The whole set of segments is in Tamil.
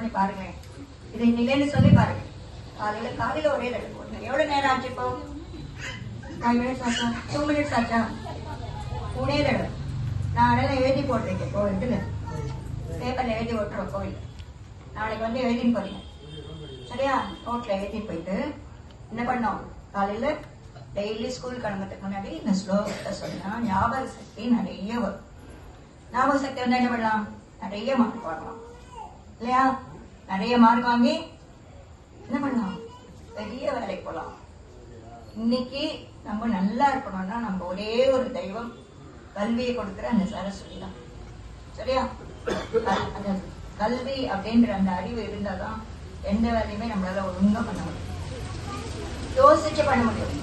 பண்ணி பாருங்களேன் இதை இன்னிலேருந்து சொல்லி பாருங்க. காலையில காலையில ஒரே தடவை போடுங்க எவ்வளவு நேரம் ஆச்சு இப்போ? ஃபைவ் மினிட்ஸ் ஆச்சா? டூ மினிட்ஸ் ஆச்சா? மூணே தடவை. நான் அடையில எழுதி போட்டிருக்கேன். இப்போ இதுல பேப்பர்ல எழுதி ஓட்டுறோம் கோவில் நாளைக்கு வந்து எழுதின்னு போறீங்க. சரியா? நோட்ல எழுதி போயிட்டு என்ன பண்ணோம்? காலையில டெய்லி ஸ்கூல் கிளம்புறதுக்கு முன்னாடி இந்த ஸ்லோகத்தை சொன்னா ஞாபக சக்தி நிறைய வரும். ஞாபக சக்தி வந்தா என்ன பண்ணலாம்? நிறைய மார்க் வாங்கலாம் இல்லையா? நிறைய மார்க் வாங்கி என்ன பண்ணலாம்? பெரிய வேலைக்கு போகலாம் இன்னைக்கு நம்ம நல்லா இருக்கணும்னா நம்ம ஒரே ஒரு தெய்வம் கல்வியை கொடுக்குற அந்த சரஸ்வதி தான் சரியா? அந்த கல்வி அப்படின்ற அந்த அறிவு இருந்தாதான் எந்த வேலையுமே நம்மளால ஒழுங்கா பண்ண முடியும். யோசிச்சு பண்ண முடியும்.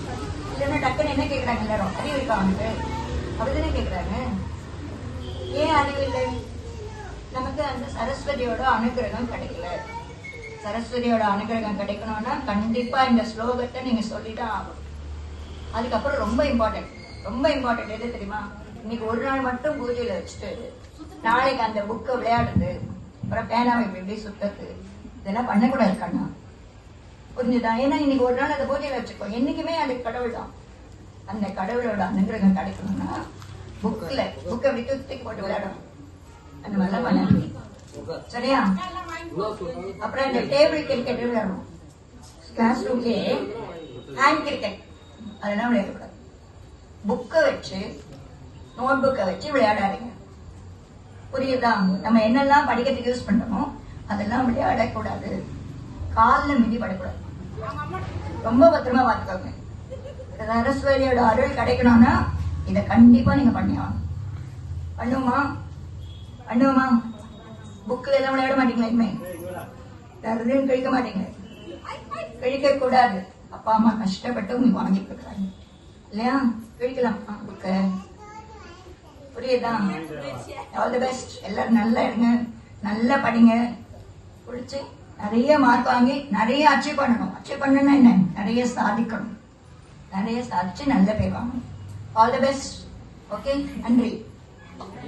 இல்லைன்னா டக்குன்னு என்ன கேக்குறாங்க எல்லாரும்? அறிவு இருக்கா அவனுக்கு? அப்படிதானே கேக்குறாங்க. ஏன் அறிவு இல்லை? நமக்கு அந்த சரஸ்வதியோட அனுகிரகம் கிடைக்கல. சரஸ்வதியோட அனுகிரகம் கிடைக்கணும்னா கண்டிப்பா இந்த ஸ்லோகத்தை நீங்க சொல்லிதான் ஆகும் அதுக்கப்புறம் ரொம்ப இம்பார்ட்டன்ட் ரொம்ப இம்பார்ட்டன்ட் எது தெரியுமா? இன்னைக்கு ஒரு நாள் மட்டும் பூஜையில வச்சுட்டு நாளைக்கு அந்த புக்கை விளையாடுறது அப்புறம் பேனாவை இப்படி இப்படி சுத்தது இதெல்லாம் பண்ணக்கூடாது கண்ணா. புரிஞ்சுதா? ஏன்னா இன்னைக்கு ஒரு நாள் அந்த பூஜையில வச்சுக்கோ. என்னைக்குமே அது கடவுள் தான் அந்த கடவுளோட அனுகிரகம் கிடைக்கணும்னா புக்கில் புக்கை விட்டு தூக்கி போட்டு விளையாடணும். சரியா? அப்புறம் இந்த டேபிள் கிரிக்கெட் விளையாடணும் கிளாஸ் ரூம்லயே ஹேண்ட் கிரிக்கெட் அதெல்லாம் விளையாடக்கூடாது புக்கை வச்சு நோட் புக்கை வச்சு விளையாடாதீங்க. புரியுதா? நம்ம என்னெல்லாம் படிக்கிறதுக்கு யூஸ் பண்றோமோ அதெல்லாம் விளையாடக்கூடாது. காலில் மிதி படக்கூடாது. ரொம்ப பத்திரமா பார்த்துக்கோங்க. சரஸ்வதியோட அருள் கிடைக்கணும்னா இதை கண்டிப்பா நீங்க பண்ணி ஆகணும் பண்ணுவோமா? பண்ணுவோமா? புக்கில் எல்லாம் விளையாட மாட்டீங்களா இனிமே? யாரும் கழிக்க மாட்டீங்க. கழிக்க கூடாது. அப்பா அம்மா கஷ்டப்பட்டு உங்களுக்கு வாங்கி கொடுக்குறாங்க இல்லையா? கழிக்கலாம். புக்க. புரியுதா? ஆல் தி பெஸ்ட் எல்லாரும் நல்லா இருங்க. நல்லா படிங்க. பிடிச்சி நிறைய மார்க் வாங்கி நிறைய அச்சீவ் பண்ணணும். அச்சீவ் பண்ணணும்னா என்ன? நிறைய சாதிக்கணும். நிறைய சாதிச்சு நல்ல பேர் வாங்கணும். ஆல் தி பெஸ்ட் ஓகே நன்றி.